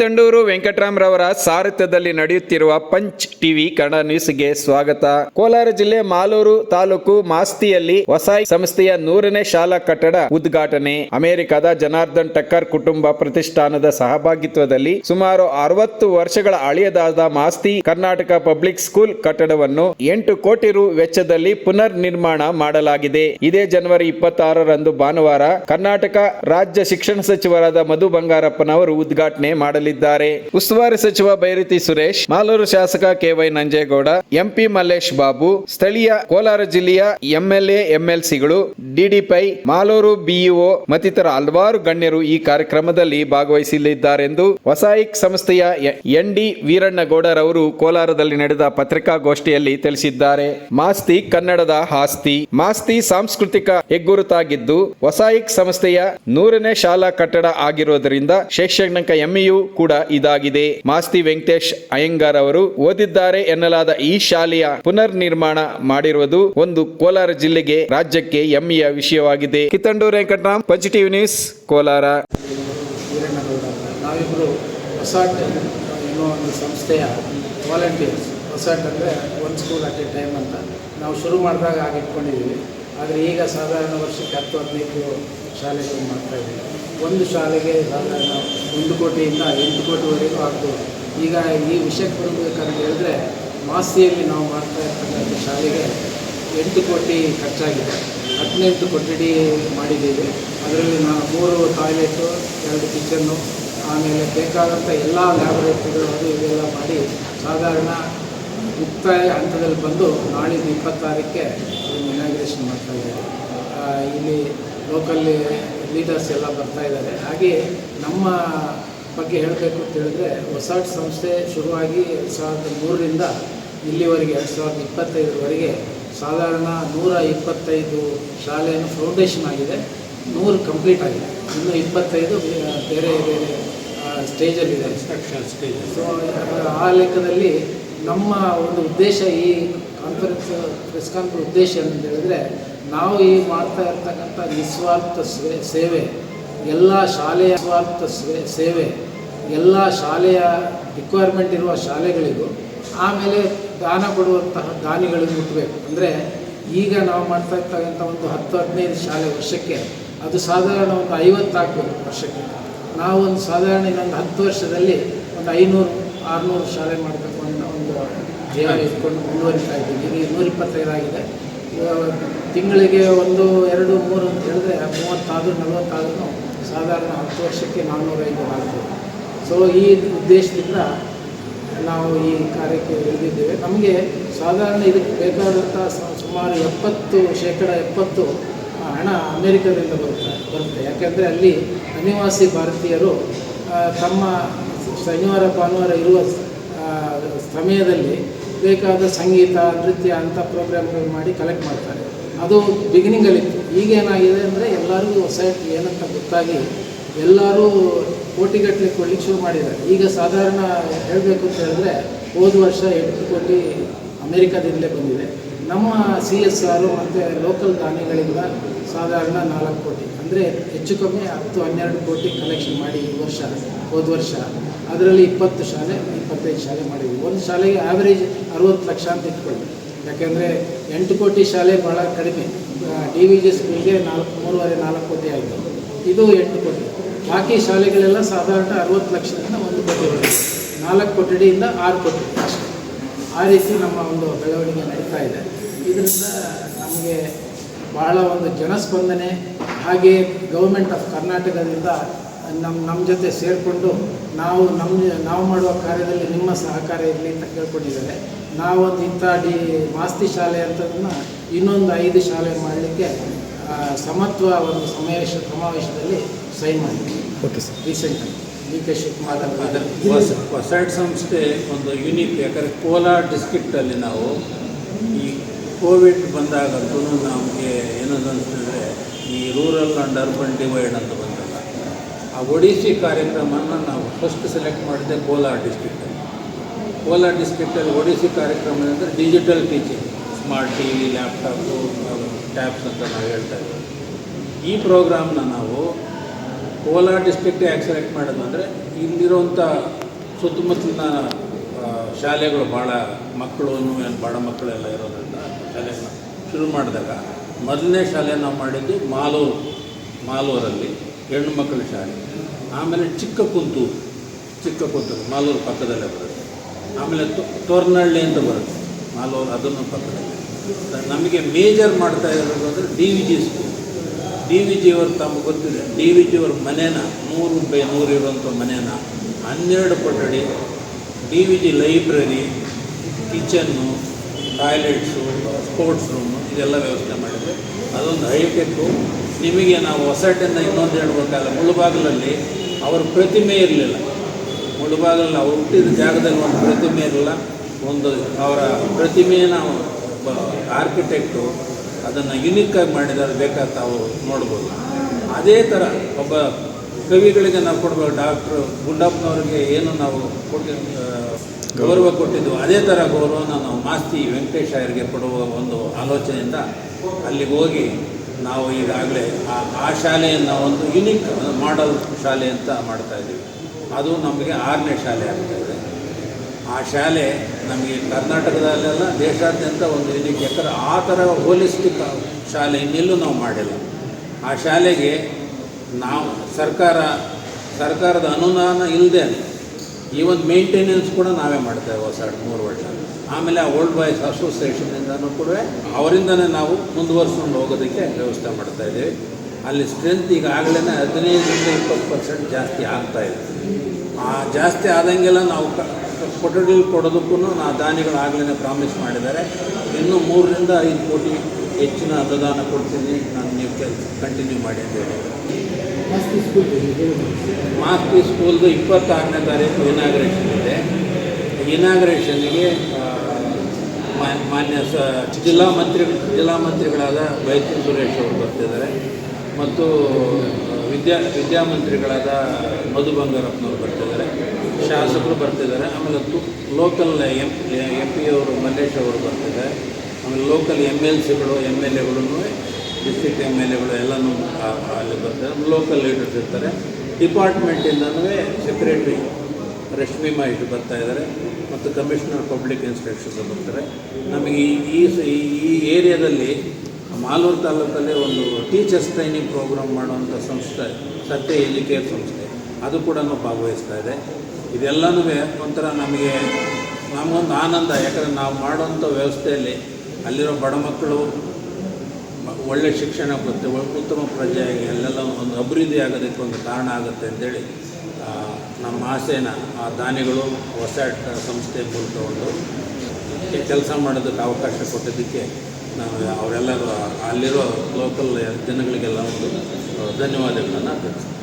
ಕಿತ್ತಂಡೂರು ವೆಂಕಟರಾಮರವರ ಸಾರಥ್ಯದಲ್ಲಿ ನಡೆಯುತ್ತಿರುವ punch TV Kannada ನ್ಯೂಸ್ಗೆ ಸ್ವಾಗತ. ಕೋಲಾರ ಜಿಲ್ಲೆ ಮಾಲೂರು ತಾಲೂಕು ಮಾಸ್ತಿಯಲ್ಲಿ ಹೊಸಾಯಿ ಸಂಸ್ಥೆಯ ನೂರನೇ ಶಾಲಾ ಕಟ್ಟಡ ಉದ್ಘಾಟನೆ. ಅಮೆರಿಕದ ಜನಾರ್ದನ್ ಟಕ್ಕರ್ ಕುಟುಂಬ ಪ್ರತಿಷ್ಠಾನದ ಸಹಭಾಗಿತ್ವದಲ್ಲಿ ಸುಮಾರು ಅರವತ್ತು ವರ್ಷಗಳ ಹಳೆಯದಾದ ಮಾಸ್ತಿ ಕರ್ನಾಟಕ ಪಬ್ಲಿಕ್ ಸ್ಕೂಲ್ ಕಟ್ಟಡವನ್ನು ಎಂಟು ಕೋಟಿ ರು ವೆಚ್ಚದಲ್ಲಿ ಪುನರ್ ನಿರ್ಮಾಣ ಮಾಡಲಾಗಿದೆ. ಇದೇ ಜನವರಿ ಇಪ್ಪತ್ತಾರರಂದು ಭಾನುವಾರ ಕರ್ನಾಟಕ ರಾಜ್ಯ ಶಿಕ್ಷಣ ಸಚಿವರಾದ ಮಧು ಬಂಗಾರಪ್ಪನವರು ಉದ್ಘಾಟನೆ ಮಾಡಲಿದ್ದಾರೆ ಉಸ್ತುವಾರಿ ಸಚಿವ ಬೈರತಿ ಸುರೇಶ್, ಮಾಲೂರು ಶಾಸಕ ಕೆವೈ ನಂಜೇಗೌಡ, ಎಂಪಿ ಮಲ್ಲೇಶ್ ಬಾಬು, ಸ್ಥಳೀಯ ಕೋಲಾರ ಜಿಲ್ಲೆಯ ಎಂಎಲ್ಎ ಎಂಎಲ್ಸಿಗಳು ಡಿಡಿಪೈ ಮಾಲೂರು ಬಿಇಒ ಮತ್ತಿತರ ಹಲವಾರು ಗಣ್ಯರು ಈ ಕಾರ್ಯಕ್ರಮದಲ್ಲಿ ಭಾಗವಹಿಸಲಿದ್ದಾರೆಂದು ವಸಾಯಿಕ್ ಸಂಸ್ಥೆಯ ಎನ್ ಡಿ ವೀರಣ್ಣಗೌಡರವರು ಕೋಲಾರದಲ್ಲಿ ನಡೆದ ಪತ್ರಿಕಾಗೋಷ್ಠಿಯಲ್ಲಿ ತಿಳಿಸಿದ್ದಾರೆ. ಮಾಸ್ತಿ ಕನ್ನಡದ ಆಸ್ತಿ. ಮಾಸ್ತಿ ಸಾಂಸ್ಕೃತಿಕ ಹೆಗ್ಗುರುತಾಗಿದ್ದು, ವಸಾಯಿಕ್ ಸಂಸ್ಥೆಯ ನೂರನೇ ಶಾಲಾ ಕಟ್ಟಡ ಆಗಿರುವುದರಿಂದ ಶೈಕ್ಷಣಿಕ ಹೆಮ್ಮೆಯೂ ಕೂಡ ಇದಾಗಿದೆ. ಮಾಸ್ತಿ ವೆಂಕಟೇಶ್ ಅಯ್ಯಂಗಾರ್ ಅವರು ಓದಿದ್ದಾರೆ ಎನ್ನಲಾದ ಈ ಶಾಲೆಯ ಪುನರ್ ನಿರ್ಮಾಣ ಮಾಡಿರುವುದು ಒಂದು ಕೋಲಾರ ಜಿಲ್ಲೆಗೆ, ರಾಜ್ಯಕ್ಕೆ ಹೆಮ್ಮೆಯ ವಿಷಯವಾಗಿದೆ. Kittandur Venkatram, positive news, Kolar. ನಾವಿಬ್ಬರು ಎನ್ನುವ ಒಂದು ಸಂಸ್ಥೆಯ ವಾಲಂಟಿಯರ್ಸ್ ಹೊಸಾಟ್ ಅಂದರೆ one school at a time ಅಂತ. ನಾವು ಶುರು ಮಾಡಿದಾಗ ಆಗ ಇಟ್ಕೊಂಡಿದ್ದೀವಿ ಆದರೆ ಈಗ ಸಾಧಾರಣ ವರ್ಷಕ್ಕೆ ಹತ್ತು, ಹದಿನೈದು ಶಾಲೆಗಳು ಮಾಡ್ತಾ ಇದ್ದೀವಿ. ಒಂದು ಶಾಲೆಗೆ ಸಾಧಾರಣ ಒಂದು ಕೋಟಿಯಿಂದ ಎಂಟು ಕೋಟಿವರೆಗೂ ಆಗ್ಬೋದು. ಈಗ ಈ ವಿಷಯಕ್ಕೆ ಬರಬೇಕಂತ ಹೇಳಿದ್ರೆ, ಮಾಸಿಯಲ್ಲಿ ನಾವು ಮಾಡ್ತಾ ಇರ್ತಕ್ಕಂಥ ಶಾಲೆಗೆ ಎಂಟು ಕೋಟಿ ಖರ್ಚಾಗಿದೆ. ಹದಿನೆಂಟು ಕೊಠಡಿ ಮಾಡಿದ್ದೀವಿ. ಅದರಲ್ಲಿ ನಾವು ಮೂರು ಟಾಯ್ಲೆಟು, ಎರಡು ಕಿಚನ್ನು, ಆಮೇಲೆ ಬೇಕಾದಂಥ ಎಲ್ಲ ಲ್ಯಾಬೊರೇಟರಿಗಳು ಅದು ಇವೆಲ್ಲ ಮಾಡಿ ಸಾಧಾರಣ ಮುಕ್ತಾಯ ಹಂತದಲ್ಲಿ ಬಂದು ನಾಳಿದ್ದು ಇಪ್ಪತ್ತಾರಕ್ಕೆ ಇನಾಗ್ರೇಷನ್ ಮಾಡ್ತಾ ಇದ್ದಾರೆ. ಇಲ್ಲಿ ಲೋಕಲ್ ಲೀಡರ್ಸ್ ಎಲ್ಲ ಬರ್ತಾ ಇದ್ದಾರೆ. ಹಾಗೆ ನಮ್ಮ ಬಗ್ಗೆ ಹೇಳಬೇಕು ಅಂತ ಹೇಳಿದ್ರೆ ಹೊಸ ಸಂಸ್ಥೆ ಶುರುವಾಗಿ ಎರಡು ಸಾವಿರದ ಮೂರರಿಂದ ಇಲ್ಲಿವರೆಗೆ ಎರಡು ಸಾವಿರದ ಇಪ್ಪತ್ತೈದರವರೆಗೆ ಸಾಧಾರಣ ನೂರ ಇಪ್ಪತ್ತೈದು ಶಾಲೆಯನ್ನು ಫೌಂಡೇಶನ್ ಆಗಿದೆ. ನೂರು ಕಂಪ್ಲೀಟ್ ಆಗಿದೆ. ಇನ್ನೂ ಇಪ್ಪತ್ತೈದು ಬೇರೆ ಬೇರೆ ಸ್ಟೇಜಲ್ಲಿದೆ ಸ್ಟೇಜ್ ಸೊ ಆ ಲೆಕ್ಕದಲ್ಲಿ ನಮ್ಮ ಒಂದು ಉದ್ದೇಶ ಈ ಕಾನ್ಫರೆನ್ಸ್ ಪ್ರೆಸ್ ಕಾನ್ಫರೆನ್ಸ್ ಉದ್ದೇಶ ಅಂತ ಹೇಳಿದ್ರೆ, ನಾವು ಈ ಮಾಡ್ತಾ ಇರ್ತಕ್ಕಂಥ ನಿಸ್ವಾರ್ಥ ಸೇವೆ, ಎಲ್ಲ ಶಾಲೆಯ ಸ್ವಾರ್ಥ ಸೇವೆ, ಎಲ್ಲ ಶಾಲೆಯ ರಿಕ್ವೈರ್ಮೆಂಟ್ ಇರುವ ಶಾಲೆಗಳಿಗೂ ಆಮೇಲೆ ದಾನ ಕೊಡುವಂತಹ ದಾನಿಗಳಿಗೆ ಮುಟ್ಟಬೇಕು ಅಂದರೆ ಈಗ ನಾವು ಮಾಡ್ತಾ ಇರ್ತಕ್ಕಂಥ ಒಂದು ಹತ್ತು, ಹದಿನೈದು ಶಾಲೆ ವರ್ಷಕ್ಕೆ, ಅದು ಸಾಧಾರಣ ಒಂದು ಐವತ್ತು ಆಗ್ಬೋದು ವರ್ಷಕ್ಕೆ. ನಾವು ಒಂದು ಸಾಧಾರಣ ಇನ್ನೊಂದು ಹತ್ತು ವರ್ಷದಲ್ಲಿ ಒಂದು ಐನೂರು, ಆರುನೂರು ಶಾಲೆ ಒಂದು ಧ್ಯೇಯ ಇಟ್ಕೊಂಡು ಮುಂದುವರಿತಾ ಇದ್ದೀವಿ. ಈಗ ಆಗಿದೆ. ತಿಂಗಳಿಗೆ ಒಂದು, ಎರಡು, ಮೂರು ಅಂತ ಹೇಳಿದ್ರೆ ಮೂವತ್ತಾದರೂ, ನಲವತ್ತಾದ್ರೂ ಸಾಧಾರಣ ಹತ್ತು ವರ್ಷಕ್ಕೆ ನಾನ್ನೂರೈದು ಆಗ್ತದೆ ಸೊ ಈ ಉದ್ದೇಶದಿಂದ ನಾವು ಈ ಕಾರ್ಯಕ್ಕೆ ಇಳಿದಿದ್ದೇವೆ. ನಮಗೆ ಸಾಧಾರಣ ಇದಕ್ಕೆ ಬೇಕಾದಂಥ ಸುಮಾರು ಎಪ್ಪತ್ತು ಶೇಕಡ ಎಪ್ಪತ್ತು ಹಣ ಅಮೇರಿಕದಿಂದ ಬರುತ್ತೆ ಬರುತ್ತೆ. ಯಾಕೆಂದರೆ ಅಲ್ಲಿ ಅನಿವಾಸಿ ಭಾರತೀಯರು ತಮ್ಮ ಶನಿವಾರ, ಭಾನುವಾರ ಇರುವ ಸಮಯದಲ್ಲಿ ಬೇಕಾದ ಸಂಗೀತ, ನೃತ್ಯ ಅಂಥ ಪ್ರೋಗ್ರಾಮ್ಗಳು ಮಾಡಿ ಕಲೆಕ್ಟ್ ಮಾಡ್ತಾರೆ. ಅದು ಬಿಗಿನಿಂಗಲ್ಲಿತ್ತು ಈಗೇನಾಗಿದೆ ಅಂದರೆ ಎಲ್ಲರಿಗೂ ಸೊಸೈಟಿ ಏನಂತ ಗೊತ್ತಾಗಿ ಎಲ್ಲರೂ ಕೋಟಿಗಟ್ಟಲೆ ಕೊಡ್ಲಿಕ್ಕೆ ಶುರು ಮಾಡಿದ್ದಾರೆ. ಈಗ ಸಾಧಾರಣ ಹೇಳಬೇಕು ಅಂತ ಹೇಳಿದ್ರೆ ಹೋದ ವರ್ಷ ಎಂಟು ಕೋಟಿ ಅಮೇರಿಕಾದಿಂದಲೇ ಬಂದಿದೆ. ನಮ್ಮ ಸಿ ಎಸ್ ಆರು ಮತ್ತು ಲೋಕಲ್ ದಾನಿಗಳಿಂದ ಸಾಧಾರಣ ನಾಲ್ಕು ಕೋಟಿ. ಅಂದರೆ ಹೆಚ್ಚು ಕಮ್ಮಿ ಹತ್ತು ಹನ್ನೆರಡು ಕೋಟಿ ಕಲೆಕ್ಷನ್ ಮಾಡಿ ಈ ವರ್ಷ, ಹೋದ ವರ್ಷ. ಅದರಲ್ಲಿ ಇಪ್ಪತ್ತು ಶಾಲೆ, ಇಪ್ಪತ್ತೈದು ಶಾಲೆ ಮಾಡಿದ್ವಿ. ಒಂದು ಶಾಲೆಗೆ ಆ್ಯಾವ್ರೇಜ್ ಅರುವತ್ತು ಲಕ್ಷ ಅಂತ ಇಟ್ಕೊಳ್ಳಿ ಯಾಕೆಂದರೆ ಎಂಟು ಕೋಟಿ ಶಾಲೆ ಭಾಳ ಕಡಿಮೆ. ಡಿ ವಿ ಜಿ ಸ್ಕೂಲ್ಗೆ ನಾಲ್ಕು, ಮೂರುವರೆ ನಾಲ್ಕು ಕೋಟಿ ಆಯಿತು. ಇದು ಎಂಟು ಕೋಟಿ. ಬಾಕಿ ಶಾಲೆಗಳೆಲ್ಲ ಸಾಧಾರಣ ಅರುವತ್ತು ಲಕ್ಷದಿಂದ ಒಂದು ಕೋಟಿ ನಾಲ್ಕು ಕೊಠಡಿಯಿಂದ ಆರು ಕೋಟಿ. ಆ ರೀತಿ ನಮ್ಮ ಒಂದು ಬೆಳವಣಿಗೆ ನಡೀತಾ ಇದೆ. ಇದರಿಂದ ನಮಗೆ ಬಹಳ ಒಂದು ಜನಸ್ಪಂದನೆ ಹಾಗೆ ಗೌರ್ಮೆಂಟ್ ಆಫ್ ಕರ್ನಾಟಕದಿಂದ ನಮ್ಮ ನಮ್ಮ ಜೊತೆ ಸೇರಿಕೊಂಡು ನಾವು ನಮ್ಮ ನಾವು ಮಾಡುವ ಕಾರ್ಯದಲ್ಲಿ ನಿಮ್ಮ ಸಹಕಾರ ಇರಲಿ ಅಂತ ಕೇಳ್ಕೊಂಡಿದ್ದಾರೆ. ನಾವೊಂದು ಇಂಥ ಡಿ ಮಾಸ್ತಿ ಶಾಲೆ ಅಂತದನ್ನು ಇನ್ನೊಂದು ಐದು ಶಾಲೆ ಮಾಡಲಿಕ್ಕೆ ಸಮತ್ವ ಒಂದು ಸಮಾವೇಶ ಸಮಾವೇಶದಲ್ಲಿ ಸೈನ್ ಮಾಡಿದ್ವಿ. Okay sir recent D K Shivakumar ಅವರು ಹೊಸ ಹೊಸಡ್ ಸಂಸ್ಥೆ ಒಂದು ಯುನೀಕ್ ಯಾಕಂದರೆ ಕೋಲಾರ ಡಿಸ್ಟ್ರಿಕ್ಟಲ್ಲಿ ನಾವು ಈ ಕೋವಿಡ್ ಬಂದಾಗಂತೂ ನಮಗೆ ಏನದು ಅಂತಂದರೆ ಈ ರೂರಲ್ ಆ್ಯಂಡ್ ಅರ್ಬನ್ ಡಿವೈಡ್ ಅಂತ ಬಂದಾಗ ಆ ಒಡಿಸಿ ಕಾರ್ಯಕ್ರಮನ ನಾವು ಫಸ್ಟ್ ಸೆಲೆಕ್ಟ್ ಮಾಡಿದೆ ಕೋಲಾರ ಡಿಸ್ಟ್ರಿಕ್ಟಲ್ಲಿ ಕೋಲಾರ ಡಿಸ್ಟ್ರಿಕ್ಟಲ್ಲಿ ಒಡಿಸಿ ಕಾರ್ಯಕ್ರಮ ಅಂದರೆ digital teaching smart T V laptop tabs ಅಂತ ನಾವು ಹೇಳ್ತಾ ಇದ್ದೀವಿ ಈ ಪ್ರೋಗ್ರಾಮ್ನ ನಾವು ಕೋಲಾರ ಡಿಸ್ಟ್ರಿಕ್ಟ್ ಯಾಕೆ ಸೆಲೆಕ್ಟ್ ಮಾಡೋದು ಅಂದರೆ ಇಲ್ಲಿರುವಂಥ ಸುತ್ತಮುತ್ತಲಿನ ಶಾಲೆಗಳು ಭಾಳ ಮಕ್ಕಳು ಏನು ಬಡ ಮಕ್ಕಳೆಲ್ಲ ಇರೋದ್ರಿಂದ ಶುರು ಮಾಡಿದಾಗ ಮೊದಲನೇ ಶಾಲೆ ನಾವು ಮಾಡಿದ್ದು ಮಾಲೂರು, ಮಾಲೂರಲ್ಲಿ ಹೆಣ್ಣು ಮಕ್ಕಳ ಶಾಲೆ. ಆಮೇಲೆ ಚಿಕ್ಕ ಕುಂತೂರು ಚಿಕ್ಕ ಕುಂತೂರು ಮಾಲೂರು ಪಕ್ಕದಲ್ಲೇ ಬರುತ್ತೆ. ಆಮೇಲೆ ತೋರ್ನಹಳ್ಳಿ ಅಂತ ಬರುತ್ತೆ, ಮಾಲೂರು ಅದನ್ನು ಪಕ್ಕದಲ್ಲಿ. ನಮಗೆ ಮೇಜರ್ ಮಾಡ್ತಾ ಇರೋದು ಅಂದರೆ D V G school. D V ಜಿಯವರು ತಮಗೆ ಗೊತ್ತಿದೆ, ಡಿ ವಿ ಜಿಯವ್ರ ಮನೇನ, ನೂರು ಬೈ ನೂರು ಇರುವಂಥ ಮನೇನ, ಹನ್ನೆರಡು ಕೊಠಡಿ, D V G library, kitchen, toilets sports room ಇದೆಲ್ಲ ವ್ಯವಸ್ಥೆ ಮಾಡಿದ್ವಿ ಅದೊಂದು ಹೈಟೆಕ್ಕು. ನಿಮಗೆ ನಾವು ಹೊಸಟಿಂದ ಇನ್ನೊಂದು ಹೇಳ್ಬೇಕಲ್ಲ ಮುಳುಬಾಗಿಲಲ್ಲಿ ಅವ್ರ ಪ್ರತಿಮೆ ಇರಲಿಲ್ಲ. ಮುಳುಬಾಗಿಲಲ್ಲಿ ಅವ್ರು ಹುಟ್ಟಿದ ಜಾಗದಲ್ಲಿ ಒಂದು ಪ್ರತಿಮೆ ಇರಲಿಲ್ಲ. ಒಂದು ಅವರ ಪ್ರತಿಮೆಯನ್ನು ಆರ್ಕಿಟೆಕ್ಟು ಅದನ್ನು ಆಗಿ ಮಾಡಿದ್ದಾರೆ ಬೇಕಾದ ತಾವು ನೋಡ್ಬೋದು. ಅದೇ ಥರ ಒಬ್ಬ ಕವಿಗಳಿಗೆ ನಾವು ಕೊಡ್ಬೋದು ಡಾಕ್ಟ್ರು ಗುಂಡಪ್ಪನವ್ರಿಗೆ ಏನು ನಾವು ಆ, ಗೌರವ ಕೊಟ್ಟಿದ್ದು ಅದೇ ಥರ ಗೌರವನ ನಾವು ಮಾಸ್ತಿ ವೆಂಕಟೇಶ್ ಅವರಿಗೆ ಕೊಡುವ ಒಂದು ಆಲೋಚನೆಯಿಂದ ಅಲ್ಲಿಗೆ ಹೋಗಿ ನಾವು ಈಗಾಗಲೇ ಆ ಆ ಶಾಲೆಯನ್ನು ಒಂದು ಯುನಿಕ್ ಮಾಡಲ್ ಶಾಲೆ ಅಂತ ಮಾಡ್ತಾ ಇದ್ದೀವಿ. ಅದು ನಮಗೆ ಆರನೇ ಶಾಲೆ ಆಗ್ತಾಯಿದೆ ಆ ಶಾಲೆ ನಮಗೆ ಕರ್ನಾಟಕದಲ್ಲೆಲ್ಲ ದೇಶಾದ್ಯಂತ ಒಂದು ಯುನಿಕ್ ಯಾಕಂದರೆ ಆ ಥರ ಹೋಲಿಸ್ಟಿಕ್ ಶಾಲೆ ಇನ್ನೆಲ್ಲೂ ನಾವು ಮಾಡಿಲ್ಲ. ಆ ಶಾಲೆಗೆ ನಾವು ಸರ್ಕಾರ, ಸರ್ಕಾರದ ಅನುದಾನ ಇಲ್ಲದೆ ಈ ಒಂದು ಮೇಂಟೆನೆನ್ಸ್ ಕೂಡ ನಾವೇ ಮಾಡ್ತೇವೆ ಹೊಸ ಮೂರು ವರ್ಷ. ಆಮೇಲೆ ಆ ಓಲ್ಡ್ ಬಾಯ್ಸ್ ಅಸೋಸಿಯೇಷನಿಂದನೂ ಕೂಡ ಅವರಿಂದನೇ ನಾವು ಮುಂದುವರ್ಸ್ಕೊಂಡು ಹೋಗೋದಕ್ಕೆ ವ್ಯವಸ್ಥೆ ಮಾಡ್ತಾ ಇದ್ದೀವಿ. ಅಲ್ಲಿ ಸ್ಟ್ರೆಂತ್ ಈಗಾಗಲೇ ಹದಿನೈದರಿಂದ ಇಪ್ಪತ್ತು ಪರ್ಸೆಂಟ್ ಜಾಸ್ತಿ ಆಗ್ತಾ ಇದೆ. ಆ ಜಾಸ್ತಿ ಆದಂಗೆಲ್ಲ ನಾವು ಕ- ಕ- ಕೊಠಡಿಗಳು ಕೊಡೋದಕ್ಕೂ ನಾ ದಾನಿಗಳು ಆಗಲೇ ಪ್ರಾಮಿಸ್ ಮಾಡಿದ್ದಾರೆ. ಇನ್ನೂ ಮೂರರಿಂದ ಐದು ಕೋಟಿ ಹೆಚ್ಚಿನ ಅನುದಾನ ಕೊಡ್ತೀನಿ. ನಾನು ನೀವು ಕೆಲಸ ಕಂಟಿನ್ಯೂ ಮಾಡಿ ಅಂತ ಮಾಸ್ತಿ ಸ್ಕೂಲ್ದು ಇಪ್ಪತ್ತಾರನೇ ತಾರೀಕು ಇನಾಗ್ರೇಷನ್ ಇದೆ ಇನಾಗ್ರೇಷನ್ಗೆ ಮಾನ್ಯ ಸ, ಜಿಲ್ಲಾ ಮಂತ್ರಿ, ಜಿಲ್ಲಾ ಮಂತ್ರಿಗಳಾದ ಬೈತೂರು ಸುರೇಶ್ ಅವರು ಬರ್ತಿದ್ದಾರೆ. ಮತ್ತು, ವಿದ್ಯಾ ವಿದ್ಯಾಮಂತ್ರಿಗಳಾದ ಮಧು ಬಂಗಾರಪ್ಪನವರು ಬರ್ತಿದ್ದಾರೆ. ಶಾಸಕರು ಬರ್ತಿದ್ದಾರೆ. ಆಮೇಲೆ ತು, ಲೋಕಲ್ ಎಂ ಎಂ ಪಿ ಅವರು ಮಲ್ಲೇಶ್ ಅವರು ಬರ್ತಿದ್ದಾರೆ. ಆಮೇಲೆ ಲೋಕಲ್ ಎಂ ಎಲ್ ಸಿಗಳು ಎಂ ಎಲ್ ಎಗಳು ಡಿಸ್ಟ್ರಿಕ್ಟ್ ಎಂ ಎಲ್ ಎಗಳು ಎಲ್ಲನೂ ಅಲ್ಲಿ ಬರ್ತಾರೆ. ಲೋಕಲ್ ಲೀಡರ್ಸ್ ಇರ್ತಾರೆ. ಡಿಪಾರ್ಟ್ಮೆಂಟಿಂದನೂ ಸೆಕ್ರೆಟ್ರಿ ರಶ್ಮಿ ಮಾಹಿತಿ ಬರ್ತಾ ಇದ್ದಾರೆ ಮತ್ತು ಕಮಿಷನರ್ ಪಬ್ಲಿಕ್ ಇನ್ಸ್ಪೆಕ್ಷನ್ಸ್ ಬರ್ತಾರೆ. ನಮಗೆ ಈ ಈ ಸ- ಈ ಈ ಏರಿಯಾದಲ್ಲಿ ಮಾಲೂರು ತಾಲೂಕಲ್ಲಿ ಒಂದು ಟೀಚರ್ಸ್ ಟ್ರೈನಿಂಗ್ ಪ್ರೋಗ್ರಾಮ್ ಮಾಡುವಂಥ ಸಂಸ್ಥೆ, ಸತ್ಯ ಎಜುಕೇರ್ ಸಂಸ್ಥೆ, ಅದು ಕೂಡ ಭಾಗವಹಿಸ್ತಾ ಇದೆ. ಇದೆಲ್ಲನೂ ಒಂಥರ ನಮಗೆ, ನಮಗೊಂದು ಆನಂದ. ಯಾಕಂದರೆ ನಾವು ಮಾಡುವಂಥ ವ್ಯವಸ್ಥೆಯಲ್ಲಿ ಅಲ್ಲಿರೋ ಬಡ ಮಕ್ಕಳು ಒಳ್ಳೆ ಶಿಕ್ಷಣ ಒ- ಉತ್ತಮ ಪ್ರಜೆಯಾಗಿ ಅಲ್ಲೆಲ್ಲ ಒಂದು ಅಭಿವೃದ್ಧಿ ಆಗೋದಕ್ಕೆ ಒಂದು ಕಾರಣ ಆಗುತ್ತೆ ಅಂತೇಳಿ ನಮ್ಮ ಆಸೆನ ಆ ದಾನಿಗಳು ಹೊಸ ಸಂಸ್ಥೆ ಮೂಲಕ ಒಂದು ಕೆಲಸ ಮಾಡೋದಕ್ಕೆ ಅವಕಾಶ ಕೊಟ್ಟಿದ್ದಕ್ಕೆ ನಾವು ಅವರೆಲ್ಲರೂ ಅಲ್ಲಿರೋ ಲೋಕಲ್ ಜನಗಳಿಗೆಲ್ಲ ಒಂದು ಧನ್ಯವಾದಗಳನ್ನು ತಿಳಿಸ್ತೀನಿ